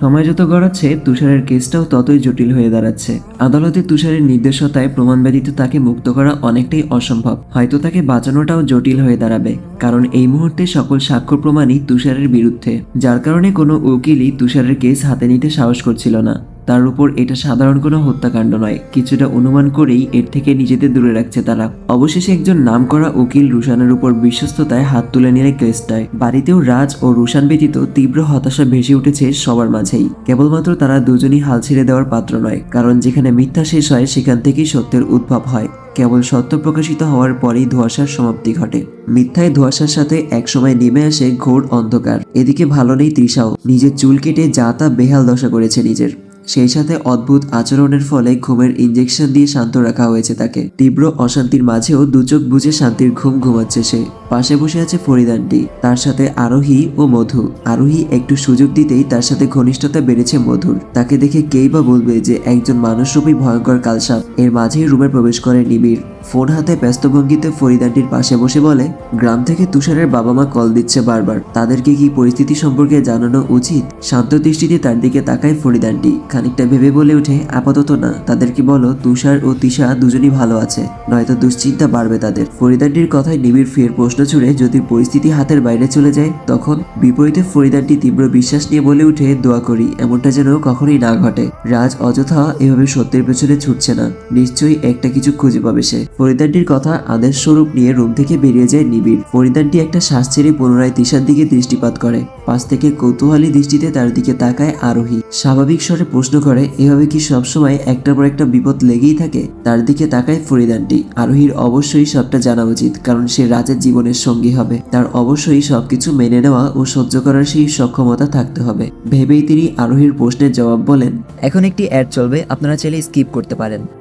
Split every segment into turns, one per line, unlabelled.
সময় যত গড়াচ্ছে, তুষারের কেসটাও ততই জটিল হয়ে দাঁড়াচ্ছে। আদালতে তুষারের নির্দেশতায় প্রমাণ ব্যতীত তাকে মুক্ত করা অনেকটাই অসম্ভব। হয়তো তাকে বাঁচানোটাও জটিল হয়ে দাঁড়াবে, কারণ এই মুহূর্তে সকল সাক্ষ্য প্রমাণই তুষারের বিরুদ্ধে, যার কারণে কোনো উকিলই তুষারের কেস হাতে নিতে সাহস করছিল না। তার উপর এটা সাধারণ কোনো হত্যাকাণ্ড নয়। কিছুটা অনুমান করেই এর থেকে নিজেদের দূরে রাখছে তারা। অবশেষে একজন নামকরা উকিল রুশানের উপর বিশ্বস্ততায় হাত তুলে নিয়ে কেসটায়। বাড়িতেও রাজ ও রুশান ব্যতীত তীব্র হতাশা ভেসে উঠেছে সবার মাঝেই। কেবলমাত্র তারা দুজনই হাল ছেড়ে দেওয়ার পাত্র নয়, কারণ যেখানে মিথ্যা শেষ হয়, সেখান থেকেই সত্যের উদ্ভব হয়। কেবল সত্য প্রকাশিত হওয়ার পরেই ধোঁয়াশার সমাপ্তি ঘটে। মিথ্যায় ধোঁয়াশার সাথে একসময় নেমে আসে ঘোর অন্ধকার। এদিকে ভালো নেই তৃষাও। নিজের চুল কেটে যা তা বেহাল দশা করেছে নিজের। সেই সাথে অদ্ভুত আচরণের ফলে ঘুমের ইঞ্জেকশন দিয়ে শান্ত রাখা হয়েছে তাকে। তীব্র অশান্তির মাঝেও দুচোখ বুঝে শান্তির ঘুম ঘুমাচ্ছে সে। পাশে বসে আছে ফরিদানটি তার সাথে আরোহী ও মধু। আরোহী একটু সুযোগ দিতেই তার সাথে ঘনিষ্ঠতা বেড়েছে মধুর। তাকে দেখে কেই বা বলবে যে, একজন মানুষরূপী ভয়ঙ্কর কালসাপ। এর মাঝেই রুমে প্রবেশ করে নিবিড়। ফোন হাতে ব্যস্ত ভঙ্গিতে ফরিদানটির পাশে বসে বলে, গ্রাম থেকে তুষারের বাবা মা কল দিচ্ছে বারবার। তাদেরকে কি পরিস্থিতি সম্পর্কে জানানো উচিত? শান্ত দৃষ্টিতে তার দিকে তাকায় ফরিদানটি খানিকটা ভেবে বলে ওঠে, আপাতত না। তাদেরকে বলো, তুষার ও তিশা দুজনই ভালো আছে, নয়তো দুশ্চিন্তা বাড়বে তাদের। ফরিদানটির কথায় নিবিড় ফের প্রশ্ন ছুড়ে যদি পরিস্থিতি হাতের বাইরে চলে যায়, তখন বিপরীতে ফরিদানটি তীব্র বিশ্বাস নিয়ে বলে উঠে, দোয়া করি, এমনটা যেন কখনোই না ঘটে। রাজ অযথা এভাবে সত্যের পেছনে ছুটছে না। নিশ্চয়ই একটা কিছু খুঁজে পাবে সে। ফরিদানটির কথা আদেশ স্বরূপ নিয়ে রুম থেকে বেরিয়ে যায় নিবিড়। ফরিদানটি একটা শ্বাস ছেড়ে পুনরায় তিশার দিকে দৃষ্টিপাত করে। পাশ থেকে কৌতূহলী দৃষ্টিতে তার দিকে তাকায় আরোহী। স্বাভাবিক স্বরে প্রশ্ন করে, এভাবে কি সবসময় একটার পর একটা বিপদ লেগেই থাকে? তার দিকে তাকায় ফরিদানটি। আরোহীর অবশ্যই সবটা জানা উচিত, কারণ সে রাজের জীবনের সঙ্গী হবে। তার অবশ্যই সবকিছু মেনে নেওয়া ও সহ্য করার সেই সক্ষমতা থাকতে হবে। ভেবেই তিনি আরোহীর প্রশ্নের জবাব বলেন,
এখন একটি অ্যাড চলবে, আপনারা চাইলে স্কিপ করতে পারেন।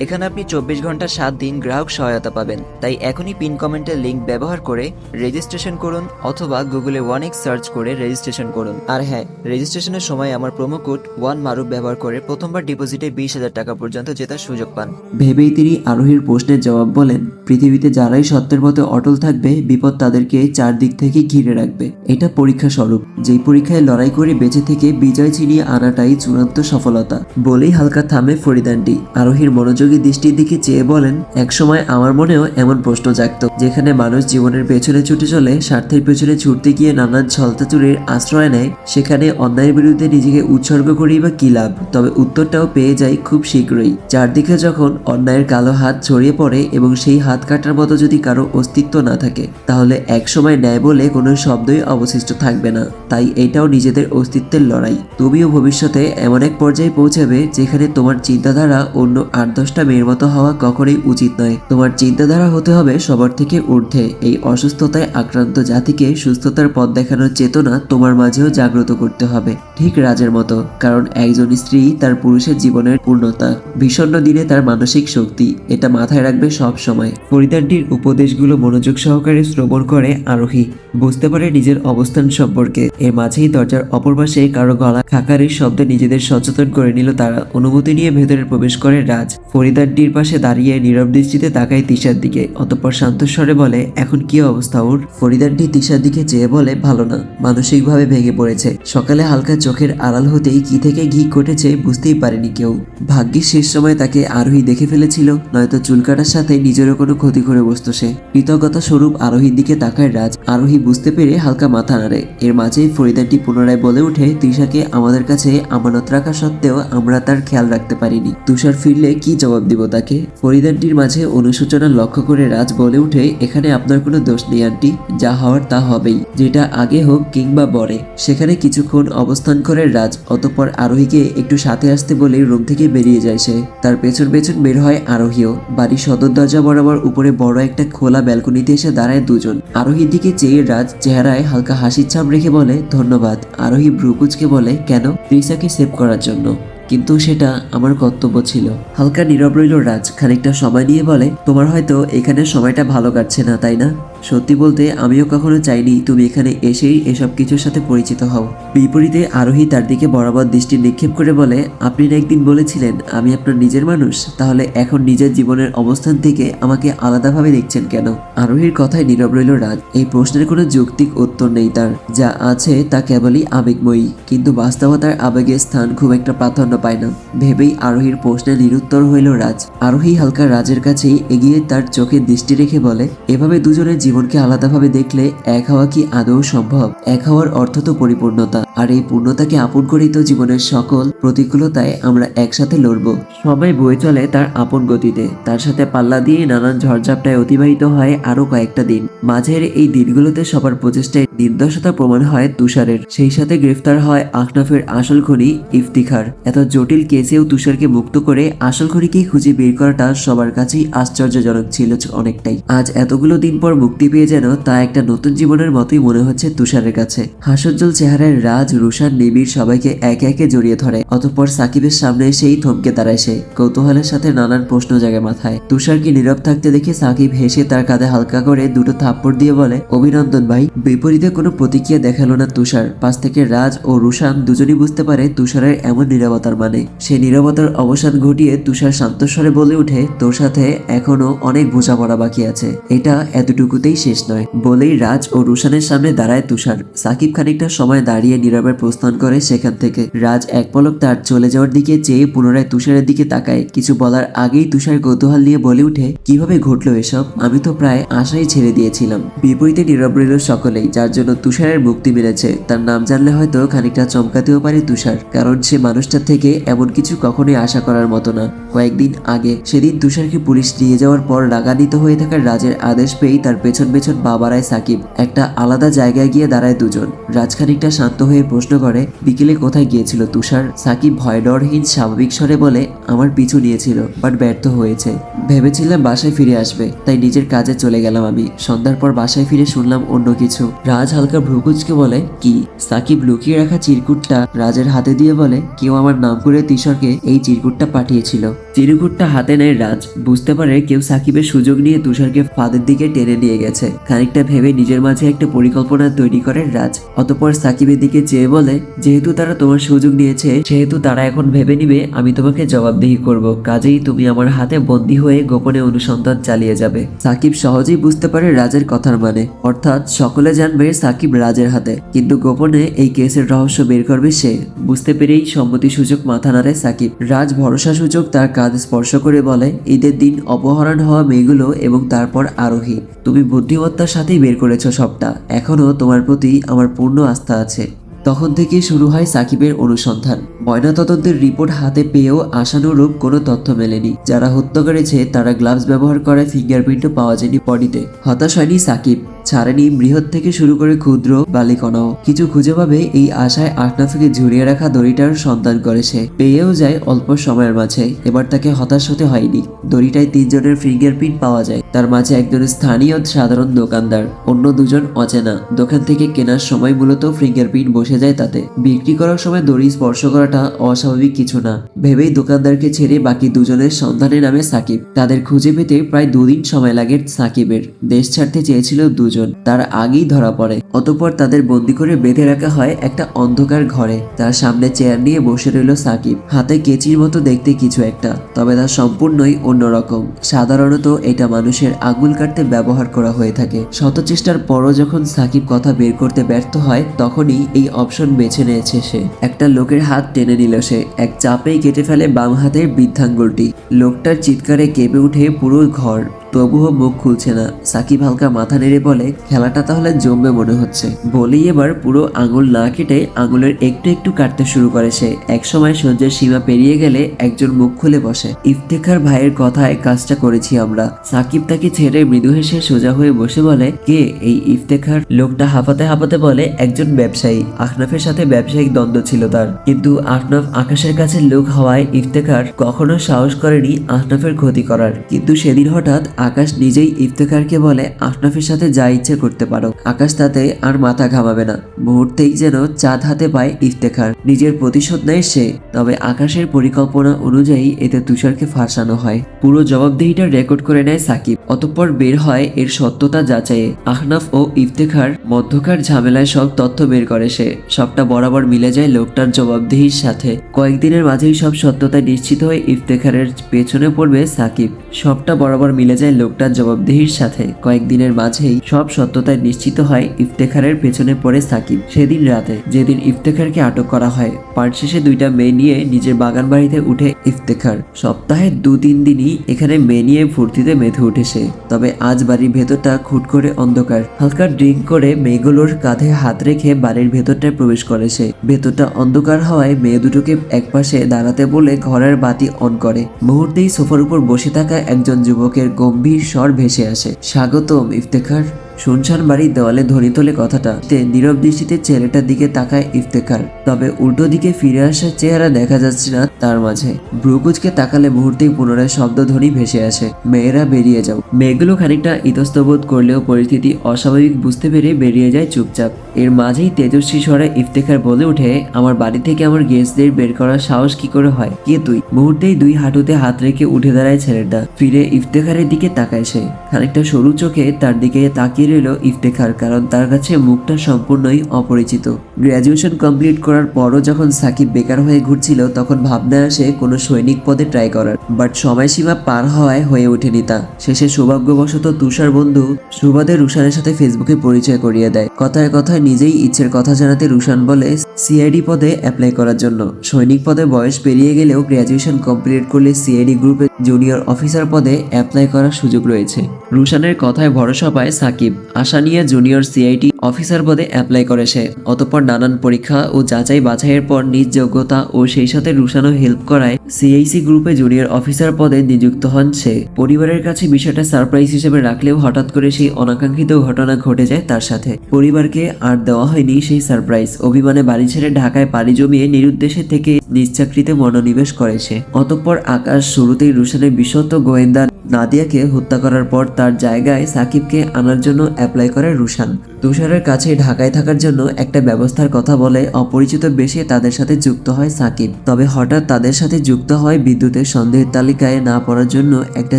এখানে আপনি চব্বিশ ঘণ্টা সাত দিন গ্রাহক সহায়তা পাবেন। তাই এখনই পিন কমেন্টের লিঙ্ক ব্যবহার করে রেজিস্ট্রেশন করুন অথবা গুগলে ওয়ান এক্স সার্চ করে রেজিস্ট্রেশন করুন। আর হ্যাঁ রেজিস্ট্রেশনের সময় আমার প্রোমো কোড ওয়ান মারুপ ব্যবহার করে প্রথমবার ডিপোজিটে বিশ হাজার টাকা পর্যন্ত জেতার সুযোগ পান।
ভেবেই তিনি আরোহীর প্রশ্নের জবাব বলেন, পৃথিবীতে যারাই সত্যের পথে অটল থাকবে, বিপদ তাদেরকে চারদিক থেকে ঘিরে রাখবে। এটা পরীক্ষা স্বরূপ। যেই পরীক্ষায় লড়াই করে বেঁচে থেকে বিজয় ছিনিয়ে আনাটাই চূড়ান্ত সফলতা। বলেই হালকা থামে ফরিদানটি, আরোহীর মনোযোগী দৃষ্টির দিকে চেয়ে বলেন, একসময় আমার মনেও এমন প্রশ্ন জাগত, যেখানে মানুষ জীবনের পেছনে ছুটে চলে, স্বার্থের পেছনে ছুটতে গিয়ে নানান ছলতাচুরির আশ্রয় নেয়, সেখানে অন্যায়ের বিরুদ্ধে নিজেকে উৎসর্গ করি বা কি লাভ? তবে উত্তরটাও পেয়ে যাই খুব শীঘ্রই। চারদিকে যখন অন্যায়ের কালো হাত ছড়িয়ে পড়ে এবং সেই হাত কাটার মতো যদি কারও অস্তিত্ব না থাকে, তাহলে একসময় ন্যায় বলে কোনো শব্দই অবশিষ্ট থাকবে না। তাই এটাও নিজেদের অস্তিত্বের লড়াই। তুমিও ভবিষ্যতে এমন এক পর্যায়ে পৌঁছাবে, যেখানে তোমার চিন্তাধারা অন্য আট দশটা মেয়ের মতো হওয়া কখনোই উচিত নয়। তোমার চিন্তাধারা হতে হবে সবার থেকে ঊর্ধ্বে। এই অসুস্থতায় আক্রান্ত জাতিকে সুস্থতার পথ দেখানোর চেতনা তোমার মাঝেও জাগ্রত করতে হবে। ঠিক রাজের মতো, কারণ একজন স্ত্রী তার পুরুষের জীবনের পূর্ণতা, বিষণ্ণ দিনে তার মানসিক শক্তি, এটা মাথায় রাখবে সব সময়। ফরিদানটির উপদেশগুলো মনোযোগ সহকারে শ্রবণ করে আরোহী, বুঝতে পারে নিজের অবস্থান সম্পর্কে। এর মাঝেই দরজার অপর পাশে কারও গলা খাকারির শব্দে নিজেদের সচেতন করে নিল তারা। অনুমতি নিয়ে ভেতরে প্রবেশ করে রাজ। ফরিদানটির পাশে দাঁড়িয়ে নীরব দৃষ্টিতে তাকায় তিশার দিকে। অতঃপর শান্তস্বরে বলে, এখন কি অবস্থা ওর? ফরিদানটি তিশার দিকে চেয়ে বলে, ভালো না, মানসিকভাবে ভেঙে পড়েছে। সকালে হালকা চোখের আড়াল হতেই কি থেকে ঘি ঘটেছে বুঝতেই পারেনি কেউ। ভাগ্যের শেষ সময় তাকে আরোহী দেখে ফেলেছিল, নয়তো চুল কাটার সাথে নিজেরও কোনো ক্ষতি করে বসতো সে। কৃতজ্ঞতা স্বরূপ আরোহীর দিকে তাকায় রাজ। আরোহী বুঝতে পেরে হালকা মাথা নাড়ে। এর মাঝেই ফরিদানটি পুনরায় বলে ওঠে তৃষাকে আমাদের কাছে আমানত রাখা সত্ত্বেও আমরা তার খেয়াল রাখতে পারিনি। তুষার ফিরলে কি জবাব জবাব দিব তাকে। ফরিদানটির মাঝে অনুশোচনা লক্ষ্য করে রাজ বলে উঠে এখানে আপনার কোনো দোষ নেই, আন্টি। যা হওয়ার তা হবেই। যেটা আগে হোক কিংবা পরে। সেখানে কিছুক্ষণ অবস্থান করে রাজ, অতঃপর আরোহীকে একটু সাথে আসতে বলে রুম থেকে বেরিয়ে যায় সে। তার পেছন পেছন বের হয় আরোহীও। বাড়ির সদর দরজা বরাবর উপরে বড় একটা খোলা ব্যালকনিতে এসে দাঁড়ায় দুজন। আরোহীর দিকে চেয়ে রাজ চেহারায় হালকা হাসির ছাপ রেখে বলে, ধন্যবাদ। আরোহী ব্রুকুচকে বলে, কেন? ত্রিসাকে সেভ করার জন্য। কিন্তু সেটা আমার কর্তব্য ছিল। হালকা নীরব রইল রাজ। খানিকটা সময় নিয়ে বলে, তোমার হয়তো এখানে সময়টা ভালো কাটছে না, তাই না? সত্যি বলতে, আমিও কখনো চাইনি তুমি এখানে এসেই এসব কিছুর সাথে পরিচিত হও। বিপরীতে আরোহী তার দিকে বরাবর দৃষ্টি নিক্ষেপ করে বলে, আপনি না একদিন বলেছিলেন আমি আপনার নিজের মানুষ? তাহলে এখন নিজের জীবনের অবস্থান থেকে আমাকে আলাদাভাবে দেখছেন কেন? আরোহীর কথায় নীরব রইল রাজ। এই প্রশ্নের কোনো যৌক্তিক উত্তর নেই তার। যা আছে তা কেবলই আবেগময়ী, কিন্তু বাস্তবতার আবেগের স্থান খুব একটা প্রাধান্য পায় না। ভেবেই আরোহীর প্রশ্নে নিরুত্তর হইল রাজ। আরোহী হালকা রাজের কাছেই এগিয়ে তার চোখে দৃষ্টি রেখে বলে, এভাবে দুজনের জীবনকে আলাদাভাবে দেখলে এক হওয়া কি আদৌ সম্ভব? এক হওয়ার অর্থ তো পরিপূর্ণতা। আর এই পূর্ণতাকে আপন করেই তো জীবনের সকল প্রতিকূলতায় আমরা একসাথে লড়ব। সবাই বয়ে চলে তার আপন গতিতে। তার সাথে পাল্লা দিয়ে নানান ঝড়ঝাপটায় অতিবাহিত হয় আরও কয়েকটা দিন। মাঝের এই দিনগুলোতে সবার প্রচেষ্টায় নির্দোষতা প্রমাণ হয় তুষারের। সেই সাথে গ্রেফতার হয় আখনাফের আসল খনি ইফতিখার। এত জটিল কেসেও তুষারকে মুক্ত করে আসল খনিকেই খুঁজে বের করাটা সবার কাছেই আশ্চর্যজনক ছিল অনেকটাই। আজ এতগুলো দিন পর মুক্তি পেয়ে যেন তা একটা নতুন জীবনের মতোই মনে হচ্ছে তুষারের কাছে। হাস্যোজ্জ্বল চেহারায় রাজ, রুশান, নিবিড় সবাইকে একে একে জড়িয়ে ধরে। অতঃপর সাকিবের সামনে এসেই থমকে দাঁড়ায় সে। কৌতূহলের সাথে নানান প্রশ্ন জাগে মাথায়। তুষারকে নীরব থাকতে দেখে সাকিব হেসে তার কাঁধে হালকা করে দুটো থাপ্পড় দিয়ে বলে, অভিনন্দন ভাই, বিপরীতে কোনো প্রতিক্রিয়া দেখাল না তুষার। পাশ থেকে রাজ ও রুশান দুজনই বুঝতে পারে তুষারের এমন নীরবতার মানে। সে নীরবতার অবসান ঘটিয়ে তুষার শান্তস্বরে বলে উঠে তোর সাথে এখনও অনেক বোঝাপড়া বাকি আছে। এটা এতটুকুতেই শেষ নয়। বলেই রাজ ও রুশানের সামনে দাঁড়ায় তুষার। সাকিব খানিকটা সময় দাঁড়িয়ে নীরবের প্রস্থান করে সেখান থেকে। রাজ এক পলক তার চলে যাওয়ার দিকে চেয়ে পুনরায় তুষারের দিকে তাকায়। কিছু বলার আগেই তুষার কৌতূহল নিয়ে বলে উঠে কীভাবে ঘটলো এসব? আমি তো প্রায় আশাই ছেড়ে দিয়েছিলাম। বিপরীতে নীরব রইল সকলেই, যার জন্য তুষারের মুক্তি মিলেছে। তার নাম জানলে হয়তো খানিকটা চমকাতেও পারে তুষার, কারণ সে মানুষটার থেকে এমন কিছু কখনোই আশা করার মতো না। কয়েকদিন আগে সেদিন তুষারকে পুলিশ নিয়ে যাওয়ার পর রাগান্বিত হয়ে থাকার রাজের আদেশ পেয়েই তার পেছন পেছন পেছন বাবারায় সাকিব। একটা আলাদা জায়গায় গিয়ে দাঁড়ায় দুজন। রাজ খানিকটা শান্ত হয়ে প্রশ্ন করে, বিকেলে কোথায় গিয়েছিল তুষার? সাকিব ভয় ডরহীন স্বাভাবিক স্বরে বলে, আমার পিছু নিয়েছিল, বাট ব্যর্থ হয়েছে। ভেবেছিলাম বাসায় ফিরে আসবে, তাই নিজের কাজে চলে গেলাম আমি। সন্ধ্যার পর বাসায় ফিরে শুনলাম অন্য কিছু। রাজ হালকা ভ্রুকুচকে বলে, কি? সাকিব লুকিয়ে রাখা চিরকুটটা রাজের হাতে দিয়ে বলে, কেউ আমার নাম করে তিশরকে এই চিরকুটটা পাঠিয়েছিল। চিরকুটটা হাতে নেয় রাজ। বুঝতে পারে কেউ সাকিবের সুযোগ নিয়ে তুষারকে ফাঁদের দিকে টেনে নিয়ে গেছে। খানিকটা ভেবে নিজের মাঝে একটা পরিকল্পনা তৈরি করে রাজ। অতপর সাকিবের দিকে চেয়ে বলে, যেহেতু তারা তোমার সুযোগ নিয়েছে, সেহেতু তারা এখন ভেবে নিবে, আমি তোমাকে জবাবদিহি করব। কাজেই তুমি আমার হাতে বন্দী হয়ে গোপনে অনুসন্ধান চালিয়ে যাবে। সাকিব সহজেই বুঝতে পারে রাজের কথার মানে। অর্থাৎ সকলে জানবে সাকিব রাজের হাতে। কিন্তু গোপনে এই কেসের রহস্য বের করবে সে। বুঝতে পেরেই সম্মতি সুযোগ মাথা নাড়ে সাকিব। রাজ ভরসা সুযোগ তার কাঁধ স্পর্শ করে বলে, ঈদের দিন অপহরণ হওয়া মেয়েগুলো এবং তারপর আরোহী। তুমি বুদ্ধিমত্তার সাথেই বের করেছ সবটা। এখনও তোমার প্রতি আমার পূর্ণ আস্থা আছে। তখন থেকে শুরু হয় সাকিবের অনুসন্ধান। ময়নাতদন্তের রিপোর্ট হাতে পেয়েও আশানুরূপ কোনো তথ্য মেলেনি। যারা হত্যা করেছে তারা গ্লাভস ব্যবহার করে ফিঙ্গারপ্রিন্টও পাওয়া যায়নি বডিতে। হতাশ হয়নি সাকিব। ছাড়েনি বৃহৎ থেকে শুরু করে ক্ষুদ্র বালিকণাও। কিছু খুঁজে পাবে এই আশায় আটনাফিকে ঝুরিয়ে রাখা দড়িটার সন্ধান করে সে। পেয়েও যায় অল্প সময়ের মাঝে। এবার তাকে হতাশ হতে হয়নি। দড়িটায় তিনজনের ফিঙ্গারপ্রিন্ট পাওয়া যায়। তার মাঝে একজন স্থানীয় সাধারণ দোকানদার, অন্য দুজন অচেনা। দোকান থেকে কেনার সময় মূলত ফিঙ্গারপ্রিন্ট বসে যায় তাতে। বিক্রি করার সময় দড়ি স্পর্শ করাটা অস্বাভাবিক কিছু না। ভেবেই দোকানদারকে ছেড়ে বাকি দুজনের সন্ধানে নামে সাকিব। তাদের খুঁজে পেতে প্রায় দুদিন সময় লাগে সাকিবের। দেশ ছাড়তে চেয়েছিল দুজন। তার আগেই ধরা পড়ে। অতঃপর তাদের বন্দি করে বেঁধে রাখা হয় একটা অন্ধকার ঘরে। তার সামনে চেয়ার নিয়ে বসে রইল সাকিব। হাতে কেচির মতো দেখতে কিছু একটা, তবে তা সম্পূর্ণই অন্যরকম। সাধারণত এটা মানুষের আঙুল কাটতে ব্যবহার করা হয়ে থাকে। শত চেষ্টার পরও যখন সাকিব কথা বের করতে ব্যর্থ হয়, তখনই এই অপশন বেছে নিয়েছে সে। একটা লোকের হাত টেনে নিল সে। এক চাপেই কেটে ফেলে বাম হাতের বৃদ্ধাঙ্গুলটি। লোকটার চিৎকারে কেঁপে উঠে পুরো ঘর। তবুও মুখ খুলছে না। সাকিব হালকা মাথা নেড়ে বলে, খেলাটা তাহলে জমবে মনে হচ্ছে। বলেই এবার পুরো আঙুল না কেটে আঙুলের একটু একটু কাটতে শুরু করে সে। একসময় সহ্যের সীমা পেরিয়ে গেলে একজন মুখ খুলে বসে, ইফতেখার ভাইয়ের কথায় কাজটা করেছি আমরা। সাকিব তাকে ছেড়ে মৃদু হেসে সোজা হয়ে বসে বলে, কে এই ইফতেখার? লোকটা হাঁপাতে হাঁপাতে বলে, একজন ব্যবসায়ী। আখনাফের সাথে ব্যবসায়িক দ্বন্দ্ব ছিল তার। কিন্তু আহনাফ আকাশের কাছে লোক হওয়ায় ইফতেখার কখনো সাহস করেনি আহনাফের ক্ষতি করার। কিন্তু সেদিন হঠাৎ আকাশ নিজেই ইফতেখারকে বলে আহনাফের সাথে যা ইচ্ছে করতে পারো। আকাশ তাতে আর মাথা ঘামাবে না। মুহূর্তেই যেন চাঁদ হাতে পায় ইফতেখার। নিজের প্রতিশোধ নেয় সে। তবে আকাশের পরিকল্পনা অনুযায়ী এতে তুষারকে ফাঁসানো হয়। পুরো জবাবদিহিটা রেকর্ড করে নেয় সাকিব। অতঃপর বের হয় এর সত্যতা যাচাইয়ে। আহনাফ ও ইফতেখার মধ্যকার ঝামেলায় সব তথ্য বের করে সে। সবটা বরাবর মিলে যায় লোকটার জবাবদিহির সাথে। কয়েকদিনের মাঝেই সব সত্যতা নিশ্চিত হয়ে ইফতেখারের পেছনে পড়বে সাকিব। সবটা বরাবর মিলে যায় লোকটার জবাবদিহির সাথে কয়েকদিনের মাঝেই সব সত্যতায় নিশ্চিত হয় ইফতেখারের পেছনে পড়ে সাকিব। সেদিন রাতে যেদিন ইফতেখারকে আটক করা হয় পার্ট শেষে দুইটা মেয়ে নিয়ে নিজের বাগান বাড়িতে উঠে ইফতেখার। সপ্তাহে দু তিন দিনই এখানে মেয়ে নিয়ে ফুর্তিতে মেতে উঠেছে। তবে আজ বাড়ির ভেতরটা খুট করে অন্ধকার। হালকা ড্রিঙ্ক করে মেয়েগুলোর কাঁধে হাত রেখে বাড়ির ভেতরটায় প্রবেশ করেছে। ভেতরটা অন্ধকার হওয়ায় মেয়ে দুটোকে একপাশে দাঁড়াতে বলে ঘরের বাতি অন করে। মুহূর্তেই সোফার উপর বসে থাকা একজন যুবকের গম্ভীর স্বর ভেসে আসে। স্বাগতম ইফতেখার। শুনশান বাড়ির দেওয়ালে ধ্বনি তোলে কথাটা। তে নীরব দৃষ্টিতে ছেলেটার দিকে তাকায় ইফতেখার। তবে উল্টো দিকে ফিরে আসার চেহারা দেখা যাচ্ছে না তার মাঝে। ব্রুকুজকে তাকালে মুহূর্তেই পুনরায় শব্দধ্বনি ভেসে আসে। মেয়েরা বেরিয়ে যাও। মেয়েগুলো খানিকটা ইতস্তবোধ করলেও পরিস্থিতি অস্বাভাবিক বুঝতে পেরে বেরিয়ে যায় চুপচাপ। এর মাঝেই তেজস্বী স্বরে ইফতেখার বলে উঠে আমার বাড়ি থেকে আমার গেস্টদের বের করার সাহস কি করে হয়? কে তুই? মুহূর্তেই দুই হাঁটুতে হাত রেখে উঠে দাঁড়ায় ছেলেটা। ফিরে ইফতেখারের দিকে তাকায় সে। খানিকটা সরু চোখে তার দিকে তাকিয়ে রইল ইফতেখার কারণ তার কাছে মুখটা সম্পূর্ণই অপরিচিত। গ্র্যাজুয়েশন কমপ্লিট করার পরও যখন সাকিব বেকার হয়ে ঘুরছিল, তখন ভাবনা আসে কোনো সৈনিক পদে ট্রাই করার। বাট সময়সীমা পার হওয়ায় হয়ে ওঠেনি তা। শেষে সৌভাগ্যবশত তুষার বন্ধু সুবাদে রুশানের সাথে ফেসবুকে পরিচয় করিয়ে দেয়। কথায় কথায় নিজেই ইচ্ছের কথা জানাতে রুশান বলে সিআইডি পদে অ্যাপ্লাই করার জন্য। সৈনিক পদে বয়স পেরিয়ে গেলেও গ্র্যাজুয়েশন কমপ্লিট করলে সিআইডি গ্রুপে জুনিয়র অফিসার পদে অ্যাপ্লাই করার সুযোগ রয়েছে। রুশানের কথায় ভরসা পায় সাকিব। আশা নিয়ে জুনিয়র সিআইটি অফিসার পদে অ্যাপ্লাই করে সে। অতঃপর নানান পরীক্ষা ও যাচাই বাছাইয়ের পর নিজ যোগ্যতা ও সেই সাথে রুশানও হেল্প করায় সিআইসি গ্রুপে জুনিয়র অফিসার পদে নিযুক্ত হন সে। পরিবারের কাছে বিষয়টা সারপ্রাইজ হিসেবে রাখলেও হঠাৎ করে সেই অনাকাঙ্ক্ষিত ঘটনা ঘটে যায় তার সাথে। পরিবারকে আর দেওয়া হয়নি সেই সারপ্রাইজ। অভিমানে বাড়ি ছেড়ে ঢাকায় পাড়ি জমিয়ে নিরুদ্দেশে থেকে নিশ্চাকরিতে মনোনিবেশ করেছে অতঃপর আকাশ শুরুতেই রুশানের বিশত গোয়েন্দা নাদিয়াকে হত্যা করার পর তার জায়গায় সাকিবকে আনার জন্য অ্যাপ্লাই করে রুশান। তুষারের কাছে ঢাকায় থাকার জন্য একটা ব্যবস্থার কথা বলে অপরিচিত বেশে তাদের সাথে যুক্ত হয় সাকিব। তবে হঠাৎ তাদের সাথে যুক্ত হয় বিদ্যুতের সন্দেহের তালিকায় না পড়ার জন্য একটা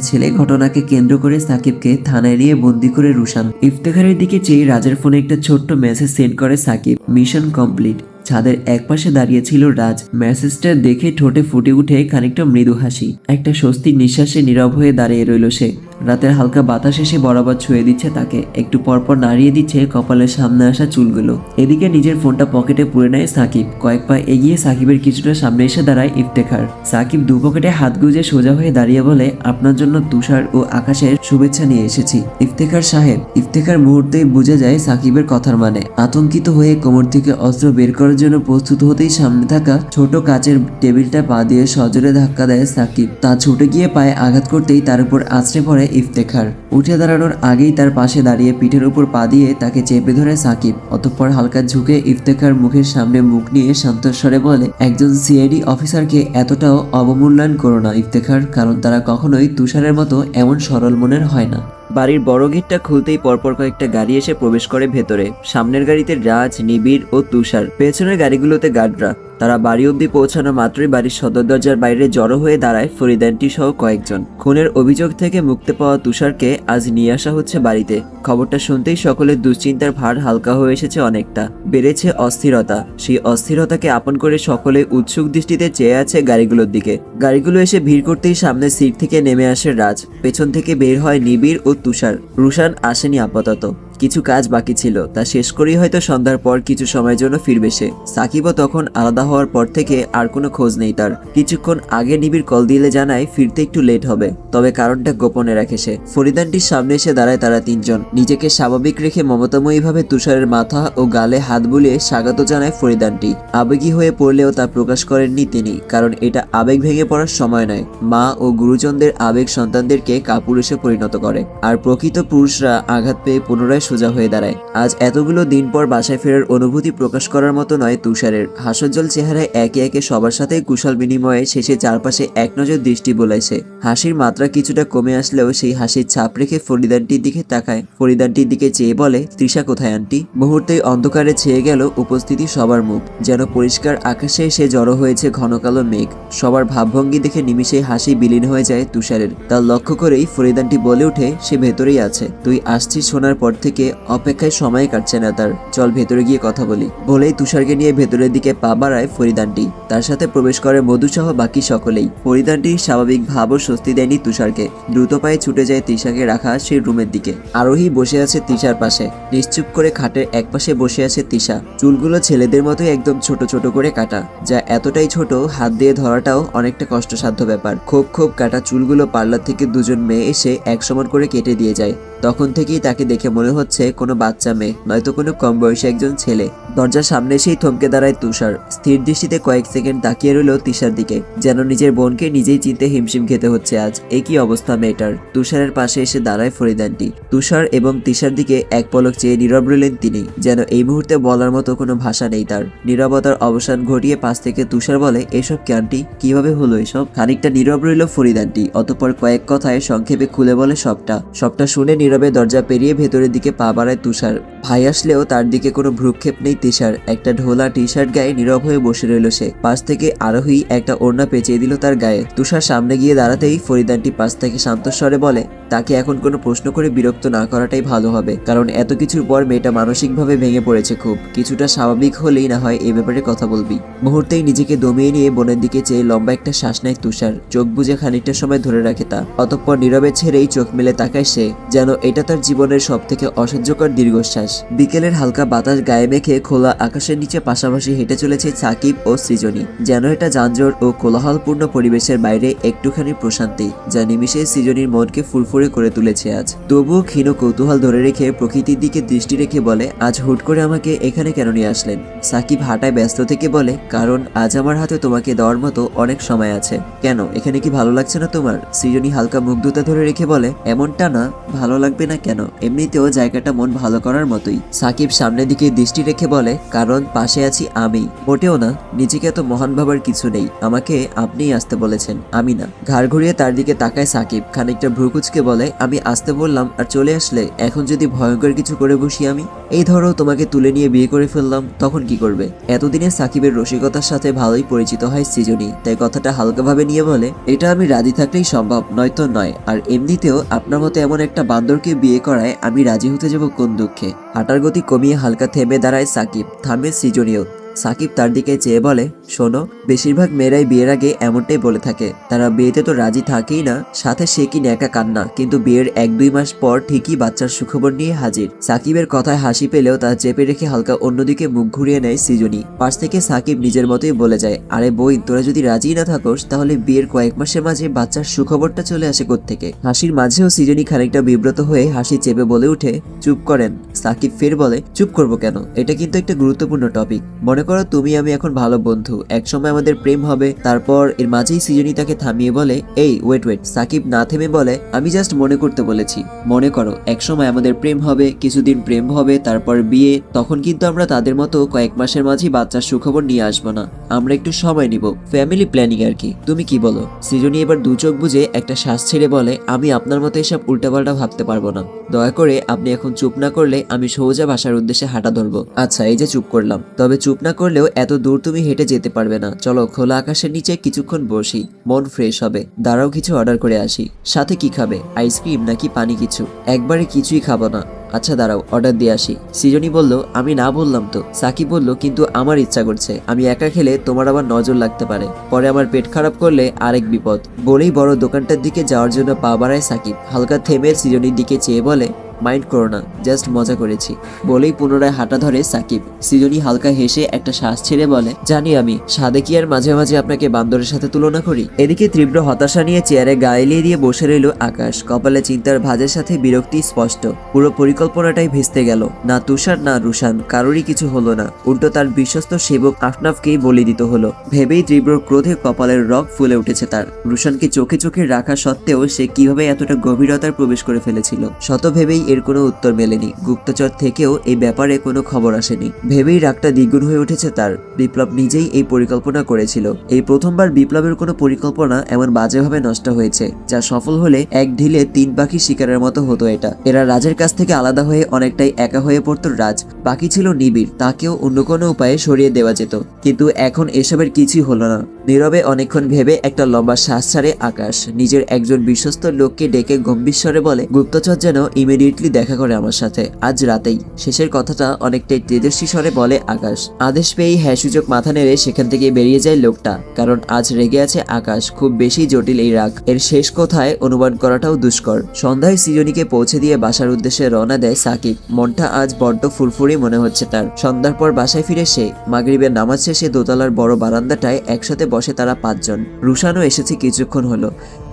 ছেলে ঘটনাকে কেন্দ্র করে সাকিবকে থানায় নিয়ে বন্দি করে রুশান। ইফতেখারের দিকে চেয়ে রাজের ফোনে একটা ছোট্ট মেসেজ সেন্ড করে সাকিব মিশন কমপ্লিট ছাদের একপাশে দাঁড়িয়ে ছিল রাজ। মেসেজটা দেখে ঠোঁটে ফুটে উঠে খানিকটা মৃদু হাসি। একটা স্বস্তির নিঃশ্বাসে নীরব হয়ে দাঁড়িয়ে রইল সে। রাতের হালকা বাতাস এসে বরাবর ছুঁয়ে দিচ্ছে তাকে। একটু পরপর নাড়িয়ে দিচ্ছে কপালের সামনে আসা চুলগুলো। এদিকে নিজের ফোনটা পকেটে পুরে নেয় সাকিব। কয়েক পা এগিয়ে সাকিবের কিছুটা সামনে এসে দাঁড়ায় ইফতেখার। সাকিব দু পকেটে হাত গুজে সোজা হয়ে দাঁড়িয়ে বলে, আপনার জন্য তুষার ও আকাশের শুভেচ্ছা নিয়ে এসেছি। ইফতেখার সাহেব। ইফতেখার মুহূর্তেই বুঝে যায় সাকিবের কথার মানে। আতঙ্কিত হয়ে কোমর থেকে অস্ত্র বের করার জন্য প্রস্তুত হতেই সামনে থাকা ছোট কাচের টেবিলটা পা দিয়ে সজোরে ধাক্কা দেয় সাকিব। তা ছুটে গিয়ে পায়ে আঘাত করতেই তার উপর আছড়ে পড়ে ইফতেখার। উঠে দাঁড়ানোর আগেই তার পাশে দাঁড়িয়ে পিঠের উপর পা দিয়ে তাকে চেপে ধরে সাকিব। অতঃপর হালকা ঝুঁকে ইফতেখার মুখের সামনে মুখ নিয়ে শান্তস্বরে বলে, একজন সিআইডি অফিসারকে এতটাও অবমূল্যায়ন করো না ইফতেখার, কারণ তারা কখনোই তুষারের মতো এমন সরল মনের হয় না। বাড়ির বড় গেটটা খুলতেই পরপর কয়েকটা গাড়ি এসে প্রবেশ করে ভেতরে। সামনের গাড়িতে রাজ, নিবিড় ও তুষার। পেছনের গাড়িগুলোতে গার্ডরা তারা বাড়ি অবধি পৌঁছানো মাত্রই বাড়ির সদর দরজার বাইরে জড়ো হয়ে দাঁড়ায় ফরিদানটি সহ কয়েকজন। খুনের অভিযোগ থেকে মুক্তি পাওয়া তুষারকে আজ নিয়ে আসা হচ্ছে বাড়িতে। খবরটা শুনতেই সকলের দুশ্চিন্তার ভার হালকা হয়ে এসেছে অনেকটা। বেড়েছে অস্থিরতা। সেই অস্থিরতাকে আপন করে সকলে উৎসুক দৃষ্টিতে চেয়ে আছে গাড়িগুলোর দিকে। গাড়িগুলো এসে ভিড় করতেই সামনে সিট থেকে নেমে আসে রাজ। পেছন থেকে বের হয় নিবিড় ও তুষার। রুশান আসেনি আপাতত।
কিছু কাজ বাকি ছিল, তা শেষ করেই হয়তো সন্ধ্যার পর কিছু সময়ের জন্য ফিরবে সে। সাকিবও তখন আলাদা হওয়ার পর থেকে আর কোনো খোঁজ নেই তার। কিছুক্ষণ আগে নিবিড় কল দিলে জানায়, ফিরতে একটু লেট হবে। তবে কারণটা গোপনে রাখে সে। ফরিদানটির সামনে এসে দাঁড়ায় তারা তিনজন। নিজেকে স্বাভাবিক রেখে মমতাময়ীভাবে তুষারের মাথা ও গালে হাত বুলিয়ে স্বাগত জানায় ফরিদানটি। আবেগী হয়ে পড়লেও তা প্রকাশ করেননি তিনি, কারণ এটা আবেগ ভেঙে পড়ার সময় নয়। মা ও গুরুজনদের আবেগ সন্তানদেরকে কাপুরুষে পরিণত করে। আর প্রকৃত পুরুষরা আঘাত পেয়ে পুনরায় সোজা হয়ে দাঁড়ায়। আজ এতগুলো দিন পর বাসায় ফেরার অনুভূতি প্রকাশ করার মতো নয় তুষারের। হাস্যোজ্জ্বল চেহারায় একে একে সবার সাথে কুশল বিনিময়ে শেষে চারপাশে এক নজর দৃষ্টি বোলাইছে। হাসির মাত্রা কিছুটা কমে আসলেও সেই হাসির ছাপ রেখে ফরিদানটির দিকে তাকায়। ফরিদানটির দিকে চেয়ে বলে, তৃষা কোথায়, আন্টি? মুহূর্তেই অন্ধকারে ছেয়ে গেল উপস্থিতি সবার মুখ। যেন পরিষ্কার আকাশে এসে জড়ো হয়েছে ঘন কালো মেঘ। সবার ভাবভঙ্গি দেখে নিমিষে হাসি বিলীন হয়ে যায় তুষারের। তার লক্ষ্য করেই ফরিদানটি বলে ওঠে, সে ভেতরেই আছে। তুই আসছিস শোনার পর থেকে অপেক্ষায় সময় কাটছে না তার। চল ভেতরে গিয়ে কথা বলি। বলেই তুষারকে নিয়ে ভেতরের দিকে পা বাড়ায় ফরিদানটি। তার সাথে প্রবেশ করে মধুসহ বাকি সকলেই। ফরিদানটি স্বাভাবিক ভাব ও স্বস্তি দেয়নি তুষারকে। দ্রুত পায়ে ছুটে যায় তৃষাকে রাখা সেই রুমের দিকে। আরোহী বসে আছে তৃষার পাশে। নিশ্চুপ করে খাটের একপাশে বসে আছে তৃষা চুলগুলো ছেলেদের মতোই একদম ছোট ছোট করে কাটা। যা এতটাই ছোট, হাত দিয়ে ধরাটাও অনেকটা কষ্টসাধ্য ব্যাপার। খোপ খোপ কাটা চুলগুলো পার্লার থেকে দুজন মেয়ে এসে এক সমান করে কেটে দিয়ে যায়। তখন থেকেই তাকে দেখে মনে হচ্ছে কোনো বাচ্চা মেয়ে, নয়তো কোনো কম বয়সী একজন ছেলে। দরজার সামনে এসেই থমকে দাঁড়ায় তুষার। স্থির দৃষ্টিতে কয়েক সেকেন্ড তাকিয়ে রইল তিশার দিকে, যেন নিজের বোনকে নিজেই চিনতে হিমশিম খেতে হচ্ছে আজ। একই অবস্থা মেয়েটার? তুষারের পাশে এসে দাঁড়ায় ফরিদানটি। তুষার এবং তিশার দিকে এক পলক চেয়ে নীরব রইলেন তিনি, যেন এই মুহূর্তে বলার মতো কোনো ভাষা নেই তার। নীরবতার অবসান ঘটিয়ে পাশ থেকে তুষার বলে, এসব কি কীভাবে হলো এসব? খানিকটা নীরব রইল ফরিদানটি, অতঃপর কয়েক কথায় সংক্ষেপে খুলে বলে সবটা। সবটা শুনে নীরবে দরজা পেরিয়ে ভেতরের দিকে পা বাড়ায় তুষার। ভাই আসলেও তার দিকে কোনো ভ্রুক্ষেপ নেই তুষার একটা ঢোলা টি শার্ট গায়ে নীরব হয়ে বসে রইল সে। পাশ থেকে আরোহী একটা ওড়না পেঁচিয়ে দিল তার গায়ে। তুষার সামনে গিয়ে দাঁড়াতেই ফরিদানটি পাশ থেকে শান্তস্বরে বলে তাকে এখন কোনো প্রশ্ন করে বিরক্ত না করাটাই ভালো হবে, কারণ এত কিছুর পর মেয়েটা মানসিকভাবে ভেঙে পড়েছে খুব। কিছুটা স্বাভাবিক হলেই না হয় এ ব্যাপারে কথা বলবি। মুহূর্তেই নিজেকে দমিয়ে নিয়ে বোনের দিকে চেয়ে লম্বা একটা শ্বাস নেয় তুষার। চোখ বুজে খানিকটা সময় ধরে রাখে তা। অতঃপর নীরবে ছেড়েই চোখ মেলে তাকায় সে, যেন এটা তার জীবনের সব থেকে অসহ্যকর দীর্ঘশ্বাস। বিকেলের হালকা বাতাস গায়ে মেখে খোলা আকাশের নিচে পাশাপাশি হেঁটে চলেছে সাকিব ও সৃজনী। যেন এটা যানজট ও কোলাহলপূর্ণ পরিবেশের বাইরে একটুখানি প্রশান্তি, যা নিমিষে সৃজনীর মনকে ফুরফুরে করে করে তুলেছে আজ। তবুও ক্ষীণ কৌতূহল ধরে রেখে প্রকৃতির দিকে দৃষ্টি রেখে বলে, আজ হুট করে আমাকে এখানে কেন নিয়ে আসলেন? সাকিব হাঁটায় ব্যস্ত থেকে বলে, কারণ আজ আমার হাতে তোমাকে দেওয়ার মতো অনেক সময় আছে। কেন, এখানে কি ভালো লাগছে না তোমার? সৃজনী হালকা মুগ্ধতা ধরে রেখে বলে, এমনটা না, ভালো লাগবে না কেন? এমনিতেও জায়গাটা মন ভালো করার মতোই। সাকিব সামনের দিকে দৃষ্টি রেখে বলে, কারণ পাশে আছি আমি। মোটেও না, নিজেকে এত মহান ভাবার কিছু নেই। আমাকে আপনিই আসতে বলেছেন, আমি না। ঘাড় ঘুরিয়ে তার দিকে তাকায় সাকিব। খানিকটা ভ্রুকুচকে বলে, আমি আসতে বললাম আর চলে আসলে এখন যদি ভয়ঙ্কর কিছু করে বসি আমি? এই ধরো, তোমাকে তুলে নিয়ে বিয়ে করে ফেললাম, তখন কি করবে? এতদিনে সাকিবের রসিকতার সাথে ভালোই পরিচিত হয় সৃজনী, তাই কথাটা হালকাভাবে নিয়ে বলে, এটা আমি রাজি থাকলেই সম্ভব, নয়তো নয়, আর এমনিতেও আপনার মতো এমন একটা বান্দরকে বিয়ে করায় আমি রাজি হতে যাব কোন দুঃখে? হাঁটার গতি কমিয়ে হালকা থেমে দাঁড়ায় সাকিব, থামে সৃজনীয় সাকিব তার দিকে চেয়ে বলে, শোনো, বেশিরভাগ মেয়েরাই বিয়ের আগে এমনটাই বলে থাকে। তারা বিয়েতে তো রাজি থাকেই না, সাথে সে কি ন্যাকা কান্না। কিন্তু বিয়ের এক দুই মাস পর ঠিকই বাচ্চার সুখবর নিয়ে হাজির। সাকিবের কথায় হাসি পেলেও তা চেপে রেখে হালকা অন্যদিকে মুখ ঘুরিয়ে নেয় সৃজনী। পাশ থেকে সাকিব নিজের মতোই বলে যায়, আরে বই, তোরা যদি রাজি না থাকোস, তাহলে বিয়ের কয়েক মাসের মাঝে বাচ্চার সুখবরটা চলে আসে থেকে হাসির মাঝেও সৃজনী খানিকটা বিব্রত হয়ে হাসি চেপে বলে উঠে, চুপ করেন। সাকিব ফের বলে, চুপ করব কেন? এটা কিন্তু একটা গুরুত্বপূর্ণ টপিক মনে করো, তুমি, আমি এখন ভালো বন্ধু। একসময় আমাদের প্রেম হবে, তারপর এর মাঝেই সৃজনী তাকে থামিয়ে বলে, এই ওয়েট ওয়েট সাকিব না থেমে বলে, আমি জাস্ট মনে করতে বলেছি। মনে করো, একসময় আমাদের প্রেম হবে, কিছুদিন প্রেম হবে, তারপর বিয়ে, তখন কিন্তু আমরা তাদের মতো কয়েক মাসের মাঝেই বাচ্চার সুখবর নিয়ে আসব না। আমরা একটু সময় নিব ফ্যামিলি প্ল্যানিং আর কি। তুমি কি বলো? সৃজনী এবার দু চোখ বুঝে একটা শ্বাস ছেড়ে বলে, আমি আপনার মতো এসব উল্টাপাল্টা ভাবতে পারব না। দয়া করে আপনি এখন চুপ না করলে আমি সোজা ভাষার উদ্দেশ্যে হাঁটা ধরবো। আচ্ছা এই যে চুপ করলাম, তবে চুপ না করলেও এত দূর তুমি হেঁটে যেতে পারবে না। চলো, খোলা আকাশের নিচে কিছুক্ষণ বসি, মন ফ্রেশ হবে। দাঁড়াও, কিছু অর্ডার করে আসি। সাথে কি খাবে? আইসক্রিম নাকি পানি কিছু? একবারে কিছুই খাব না। আচ্ছা দাঁড়াও অর্ডার দিয়ে আসি। সৃজনী বলল, আমি না বললাম তো। সাকিব বলল, কিন্তু আমার ইচ্ছা করছে। আমি একা খেলে তোমার আবার নজর লাগতে পারে। পরে আমার পেট খারাপ করলে আরেক বিপদ। বলেই বড় দোকানটার দিকে যাওয়ার জন্য পা বাড়ায় সাকিব। হালকা থেমে সৃজনীর দিকে চেয়ে বলে
মাইন্ড করো না, জাস্ট মজা করেছি। বলেই পুনরায় হাঁটা ধরে সাকিব। সৃজনী হালকা হেসে একটা শ্বাস ছেড়ে বলে, জানি আমি, সাদে কি আর মাঝে মাঝে আপনাকে বান্দরের সাথে তুলনা করি? এদিকে তীব্র হতাশা নিয়ে চেয়ারে গায়েলিয়ে দিয়ে বসে রইল আকাশ। কপালে চিন্তার ভাজের সাথে বিরক্তি স্পষ্ট। পুরো পরিকল্পনাটাই ভেস্তে গেল। না তুষার, না রুশান, কারোরই কিছু হলো না। উল্টো তার বিশ্বস্ত সেবক আফনাফকেই বলি দিতে হলো। ভেবেই তীব্র ক্রোধে কপালের রক ফুলে উঠেছে তার। রুশানকে চোখে চোখে রাখা সত্ত্বেও সে কীভাবে এতটা গভীরতার প্রবেশ করে ফেলেছিল? শত ভেবেই এর কোনো উত্তর মেলেনি। গুপ্তচর থেকেও এই ব্যাপারে কোনো খবর আসেনি। ভেবেই রাগটা দ্বিগুণ হয়ে উঠেছে তার। বিপ্লব নিজেই এই পরিকল্পনা করেছিল। এই প্রথমবার বিপ্লবের কোনো পরিকল্পনা এমন বাজেভাবে নষ্ট হয়েছে, যা সফল হলে এক ঢিলে তিন পাখি শিকারের মতো হতো এটা। এরা রাজের কাছ থেকে আলাদা হয়ে অনেকটাই একা হয়ে পড়তো রাজ। বাকি ছিল নিবিড়, তাকেও অন্য কোনো উপায়ে সরিয়ে দেওয়া যেত। কিন্তু এখন এসবের কিছুই হলো না। নীরবে অনেকক্ষণ ভেবে একটা লম্বা শ্বাস ছাড়ে আকাশ। নিজের একজন বিশ্বস্ত লোককে ডেকে গম্ভীর স্বরে বলে, গুপ্তচর যেন ইমিডিয়েটলি দেখা করে আমার সাথে। আজ রাতেই। শেষের কথাটা অনেকটাই তেজস্বী স্বরে বলে আকাশ। আদেশ পেয়েই হ্যাঁ সূচক মাথা নেড়ে সেখান থেকে বেরিয়ে যায় লোকটা। কারণ আজ রেগে আছে আকাশ। খুব বেশি জটিল এই রাগ। এর শেষ কোথায় অনুমান করাটাও দুষ্কর। সন্ধ্যায় সৃজনীকে পৌঁছে দিয়ে বাসার উদ্দেশ্যে রওনা দেয় সাকিব। মনটা আজ বড্ড ফুরফুরি মনে হচ্ছে তার। সন্ধ্যার পর বাসায় ফিরে সে, মাগরিবের নামাজ শেষে দোতলার বড় বারান্দাটায় একসাথে বসে তারা পাঁচজন। রুশানও এসেছে কিছুক্ষণ হলো।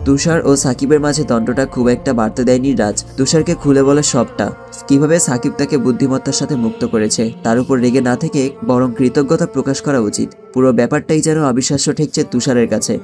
তুষার ও সাকিবের মাঝে দণ্ডটা খুব একটা বাড়তে দেয়নি রাজ। তুষারকে খুলে বলে সবটা। কীভাবে সাকিব তাকে বুদ্ধিমত্তার সাথে মুক্ত করেছে, তার উপর রেগে না থেকে বরং কৃতজ্ঞতা প্রকাশ করা উচিত। পুরো ব্যাপারটাই যেন অবিশ্বাস্য ঠেকছে তুষারের কাছে।